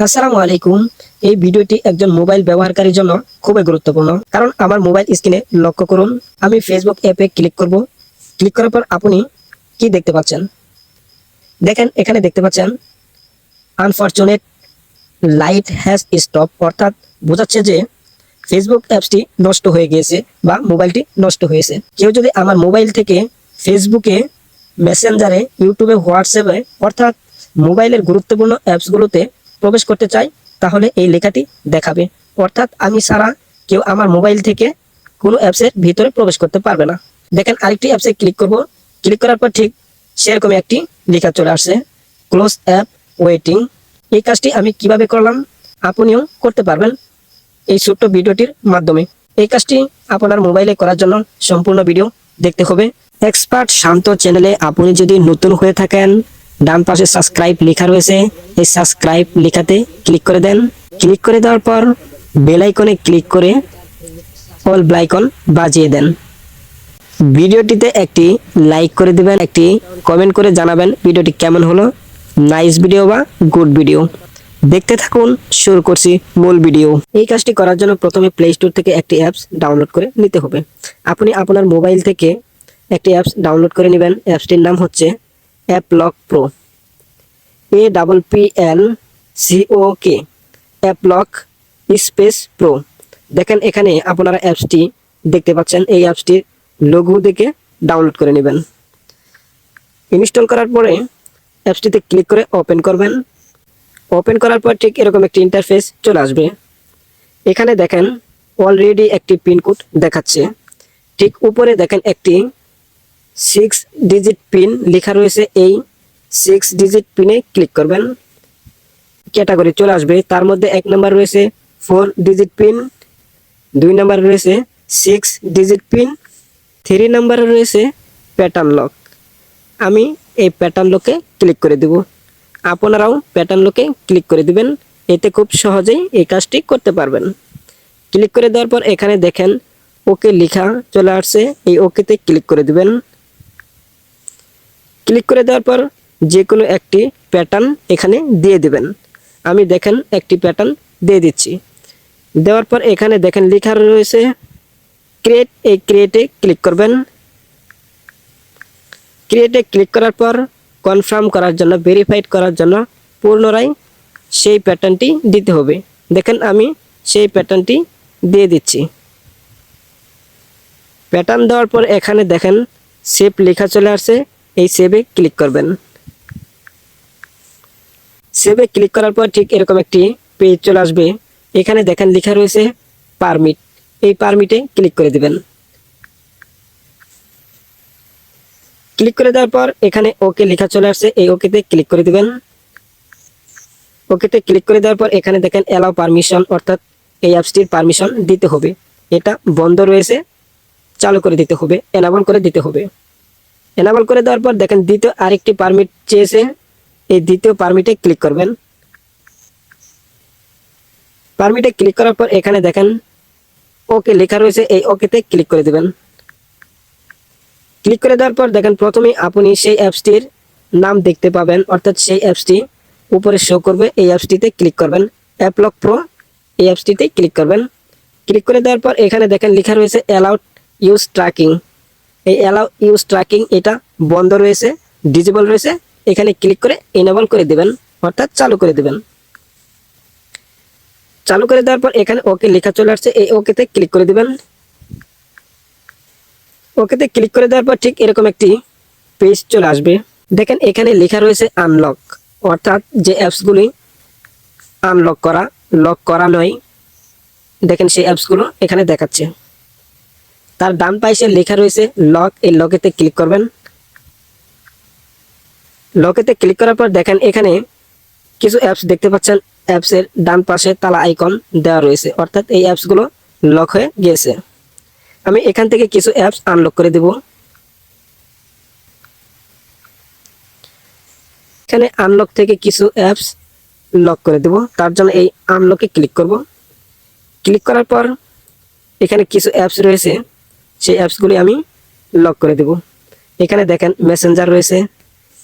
আসসালামু আলাইকুম। এই ভিডিওটি একজন মোবাইল ব্যবহারকারীর জন্য খুবই গুরুত্বপূর্ণ। কারণ আমার মোবাইল স্ক্রিনে লক্ষ্য করুন, আমি ফেসবুক অ্যাপে ক্লিক করব। ক্লিক করার পর আপনি কি দেখতে পাচ্ছেন? দেখেন, এখানে দেখতে পাচ্ছেন আনফরচুনেট লাইট হ্যাজ স্টপ অর্থাৎ বোঝাচ্ছে যে ফেসবুক অ্যাপসটি নষ্ট হয়ে গিয়েছে বা মোবাইলটি নষ্ট হয়েছে। কেউ যদি আমার মোবাইল থেকে ফেসবুকে মেসেঞ্জারে ইউটিউবে হোয়াটসঅ্যাপে অর্থাৎ মোবাইলের গুরুত্বপূর্ণ অ্যাপসগুলোতে প্রবেশ করতে চাই, তাহলে এই লেখাটি দেখাবে। অর্থাৎ আমি ছাড়া কেউ আমার মোবাইল থেকে কোনো অ্যাপসের ভিতরে প্রবেশ করতে পারবে না। দেখেন আরেকটি অ্যাপসে ক্লিক করব। ক্লিক করার পর ঠিক সেরকম একটি লেখা চলে আসছে। ক্লোজ অ্যাপ ওয়েটিং এই কাজটি আমি কীভাবে করলাম? আপনিও করতে পারবেন এই ছোট্ট ভিডিওটির মাধ্যমে। এই কাজটি আপনার মোবাইলে করার জন্য সম্পূর্ণ ভিডিও দেখতে হবে। এক্সপার্ট শান্ত চ্যানেলে আপনি যদি নতুন হয়ে থাকেন ডান পাশে সাবস্ক্রাইব লেখা রয়েছে। এই সাবস্ক্রাইব লেখাতে ক্লিক করে দেন। ক্লিক করে দেওয়ার পর বেল আইকনে ক্লিক করে অল ব্লাইকন বাজিয়ে দেন। ভিডিওটিতে একটি লাইক করে দিবেন, একটি কমেন্ট করে জানাবেন ভিডিওটি কেমন হলো। নাইস ভিডিও বা গুড ভিডিও দেখতে থাকুন, শুরু করছি মূল ভিডিও এই কাজটি করার জন্য প্রথমে প্লে স্টোর থেকে একটি অ্যাপস ডাউনলোড করে নিতে হবে। আপনি আপনার মোবাইল থেকে একটি অ্যাপস ডাউনলোড করে নেবেন। অ্যাপসটির নাম হচ্ছে app lock pro A double P L CO K app lock space pro দেখেন এখানে আপনারা অ্যাপসটি দেখতে পাচ্ছেন। এই অ্যাপসটির লঘু দেখে ডাউনলোড করে নেবেন। ইনস্টল করার পরে অ্যাপসটিতে ক্লিক করে ওপেন করবেন। ওপেন করার পর ঠিক এরকম একটি ইন্টারফেস চলে আসবে। এখানে দেখেন অলরেডি একটি পিনকোড দেখাচ্ছে। ঠিক উপরে দেখেন একটি সিক্স ডিজিট পিন লেখা রয়েছে এই সিক্স ডিজিট পিনে ক্লিক করবেন। ক্যাটাগরি চলে আসবে। তার মধ্যে এক নম্বর রয়েছে ফোর ডিজিট পিন দুই নম্বর রয়েছে সিক্স ডিজিট পিন থ্রি নম্বরে রয়েছে প্যাটার্ন লক আমি এই প্যাটার্ন লকে ক্লিক করে দেব। আপনারাও প্যাটার্ন লকে ক্লিক করে দিবেন। এতে খুব সহজেই এই কাজটি করতে পারবেন। ক্লিক করে দেওয়ার পর এখানে দেখেন ওকে লেখা চলে আসছে। এই ওকেতে ক্লিক করে দিবেন। ক্লিক করে দেওয়ার পর যে কোনো একটি প্যাটার্ন এখানে দিয়ে দেবেন। আমি দেখেন একটি প্যাটার্ন দিয়ে দিচ্ছি। দেওয়ার পর এখানে দেখেন লেখা রয়েছে ক্রিয়েট এই ক্রিয়েটে ক্লিক করবেন। ক্রিয়েটে ক্লিক করার পর কনফার্ম করার জন্য ভেরিফাইড করার জন্য পুনরায় সেই প্যাটার্নটি দিতে হবে। দেখেন আমি সেই প্যাটার্নটি দিয়ে দিচ্ছি। প্যাটার্ন দেওয়ার পর এখানে দেখেন সেভ লেখা চলে আসছে। এই সেভে ক্লিক করবেন। সেভে ক্লিক করার পর ঠিক এরকম একটি পেজ চলে আসবে। এখানে দেখেন লেখা রয়েছে পারমিট এই পারমিটে ক্লিক করে দিবেন। ক্লিক করে দেওয়ার পর এখানে ওকে লেখা চলে আসছে। এই ওকেতে ক্লিক করে দিবেন। ওকেতে ক্লিক করে দেওয়ার পর এখানে দেখেন অ্যালাউ পারমিশন অর্থাৎ এই অ্যাপসটির পারমিশন দিতে হবে। এটা বন্ধ রয়েছে, চালু করে দিতে হবে এনাবল করে দিতে হবে। এনাবল করে দেওয়ার পর দেখেন দ্বিতীয় আরেকটি পারমিট চেয়েছে এই দ্বিতীয় পারমিটে ক্লিক করবেন। পারমিটে ক্লিক করার পর এখানে দেখেন ওকে লেখা রয়েছে। এই ওকেতে ক্লিক করে দেবেন। ক্লিক করে দেওয়ার পর দেখেন প্রথমে আপনি সেই অ্যাপসটির নাম দেখতে পাবেন। অর্থাৎ সেই অ্যাপসটি উপরে শো করবে। এই অ্যাপসটিতে ক্লিক করবেন। অ্যাপলক প্রো এই অ্যাপসটিতে ক্লিক করবেন। ক্লিক করে দেওয়ার পর এখানে দেখেন লেখা রয়েছে অ্যালাউড ইউজ ট্র্যাকিং এই অ্যালাউ ইউজ ট্র্যাকিং এটা বন্ধ রয়েছে ডিজেবল রয়েছে। এখানে ক্লিক করে এনেবল করে দিবেন, অর্থাৎ চালু করে দিবেন। চালু করে দেওয়ার পর এখানে ওকে লেখা চলে আসছে, এই ওকেতে ক্লিক করে দিবেন। ওকেতে ক্লিক করে দেওয়ার পর ঠিক এরকম একটি পেজ চলে আসবে। দেখেন এখানে লেখা রয়েছে আনলক অর্থাৎ যে অ্যাপসগুলি আনলক করা লক করা নয়। দেখেন সেই অ্যাপসগুলো এখানে দেখাচ্ছে। তার ডান পাশে লেখা রয়েছে লক। এই লকেতে ক্লিক করবেন। লকেতে ক্লিক করার পর দেখেন এখানে কিছু অ্যাপস দেখতে পাচ্ছেন। অ্যাপসের ডান পাশে তালা আইকন দেওয়া রয়েছে। অর্থাৎ এই অ্যাপসগুলো লক হয়ে গিয়েছে। আমি এখান থেকে কিছু অ্যাপস আনলক করে দেব। এখানে আনলক থেকে কিছু অ্যাপস লক করে দেব। তার জন্য এই আনলকে ক্লিক করব। ক্লিক করার পর এখানে কিছু অ্যাপস রয়েছে। সেই অ্যাপসগুলি আমি লক করে দেব। এখানে দেখেন মেসেঞ্জার রয়েছে,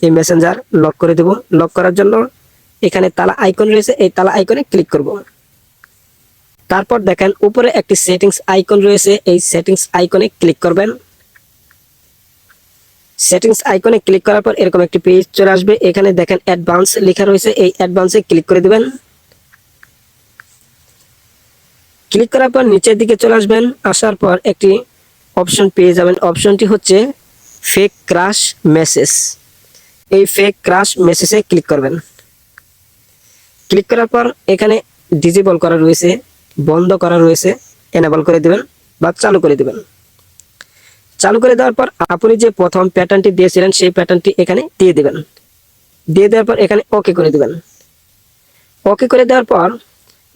এই মেসেঞ্জার লক করে দেব। লক করার জন্য এখানে তালা আইকন রয়েছে, এই তালা আইকনে ক্লিক করব। তারপর দেখেন উপরে একটি সেটিংস আইকন রয়েছে, এই সেটিংস আইকনে ক্লিক করবেন। সেটিংস আইকনে ক্লিক করার পর এরকম একটি পেজ চলে আসবে। এখানে দেখেন অ্যাডভান্স লেখা রয়েছে, এই অ্যাডভান্সে ক্লিক করে দেবেন। ক্লিক করার পর নিচের দিকে চলে আসবেন, আসার পর একটি অপশন পেয়ে যাবেন। অপশনটি হচ্ছে ফেক ক্রাশ মেসেজ এই ফেক ক্রাশ মেসেজে ক্লিক করবেন। ক্লিক করার পর এখানে ডিজেবল করা রয়েছে, বন্ধ করা রয়েছে এনেবল করে দিবেন বা চালু করে দিবেন। চালু করে দেওয়ার পর আপনি যে প্রথম প্যাটার্নটি দিয়েছিলেন, সেই প্যাটার্নটি এখানে দিয়ে দেবেন। দিয়ে দেওয়ার পর এখানে ওকে করে দিবেন। ওকে করে দেওয়ার পর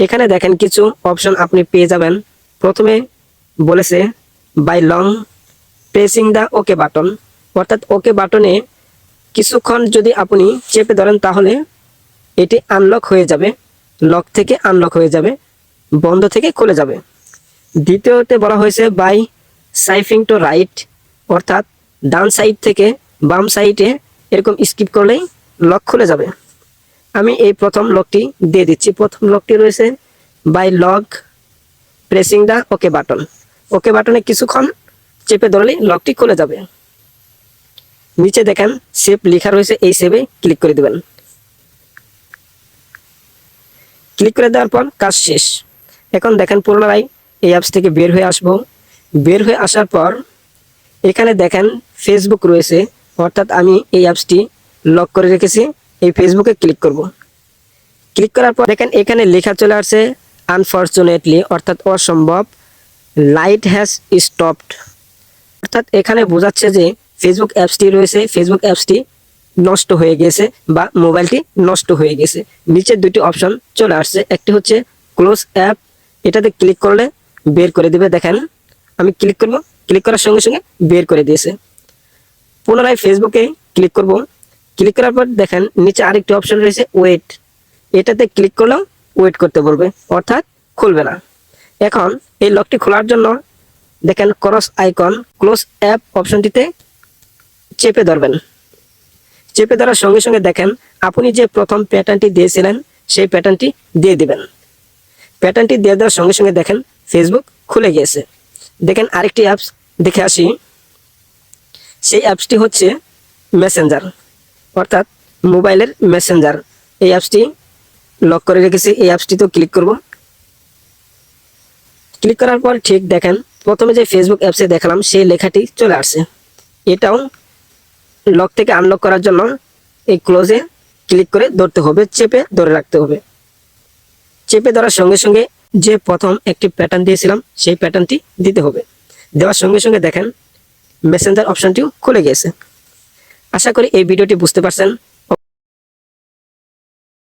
এখানে দেখেন কিছু অপশন আপনি পেয়ে যাবেন। প্রথমে বলেছে by long pressing the okay button অর্থাৎ ওকে বাটনে কিছুক্ষণ যদি আপনি চেপে ধরেন তাহলে এটি আনলক হয়ে যাবে লক থেকে আনলক হয়ে যাবে, বন্ধ থেকে খুলে যাবে। দ্বিতীয়তে বলা হয়েছে বাই সাইফিং টু রাইট অর্থাৎ ডান সাইড থেকে বাম সাইডে এরকম স্কিপ করলেই লক খুলে যাবে। আমি এই প্রথম লকটি দিয়ে দিচ্ছি। প্রথম লকটি রয়েছে by lock pressing the okay button okay বাটনে কিছুক্ষণ চেপে ধরলেই লকটি খুলে যাবে। নিচে দেখেন সেভ লেখা রয়েছে, এই সেভে ক্লিক করে দেবেন। ক্লিক করে দেওয়ার পর কাজ শেষ। এখন দেখেন পুনরায় এই অ্যাপস থেকে বের হয়ে আসব। বের হয়ে আসার পর এখানে দেখেন ফেসবুক রয়েছে, অর্থাৎ আমি এই অ্যাপসটি লক করে রেখেছি, এই ফেসবুকে ক্লিক করব। ক্লিক করার পর দেখেন এখানে লেখা চলে আসছে আনফর্চুনেটলি অর্থাৎ অসম্ভব। Light has stopped. অর্থাৎ এখানে বোঝাচ্ছে যে ফেসবুক অ্যাপসটি রয়েছে ফেসবুক অ্যাপসটি নষ্ট হয়ে গেছে বা মোবাইলটি নষ্ট হয়ে গেছে। নিচে দুটি অপশন চলে আসছে। একটি হচ্ছে ক্লোজ অ্যাপ। এটাতে ক্লিক করলে বের করে দিবে। দেখেন, আমি ক্লিক করব। ক্লিক করার সঙ্গে সঙ্গে বের করে দিয়েছে। পুনরায় ফেসবুকে ক্লিক করব। ক্লিক করার পর দেখেন, নিচে আরেকটি অপশন রয়েছে, ওয়েট। এটাতে ক্লিক করলেও ওয়েট করতে বলবে। অর্থাৎ খুলবে না। এখন এই লকটি খোলার জন্য দেখেন ক্রস আইকন ক্লোজ অ্যাপ অপশনটিতে চেপে ধরবেন। চেপে ধরার সঙ্গে সঙ্গে দেখেন আপনি যে প্রথম প্যাটার্নটি দিয়েছিলেন, সেই প্যাটার্নটি দিয়ে দিবেন। প্যাটার্নটি দিয়ে দেওয়ার সঙ্গে সঙ্গে দেখেন ফেসবুক খুলে গিয়েছে। দেখেন আরেকটি অ্যাপস দেখে আসি। সেই অ্যাপসটি হচ্ছে মেসেঞ্জার অর্থাৎ মোবাইলের মেসেঞ্জার এই অ্যাপসটি লক করে রেখেছি। এই অ্যাপসটিতেও ক্লিক করব। ক্লিক করার পর ঠিক দেখেন, প্রথমে যে ফেসবুক অ্যাপসে দেখালাম, সেই লেখাটি চলে আসছে। এটাও লক থেকে আনলক করার জন্য এই ক্লোজে ক্লিক করে ধরতে হবে, চেপে ধরে রাখতে হবে। চেপে ধরার সঙ্গে সঙ্গে যে প্রথম একটি প্যাটার্ন দিয়েছিলাম, সেই প্যাটার্নটি দিতে হবে। দেওয়ার সঙ্গে সঙ্গে দেখেন মেসেঞ্জার অপশনটিও খুলে গিয়েছে আশা করি এই ভিডিওটি বুঝতে পারছেন।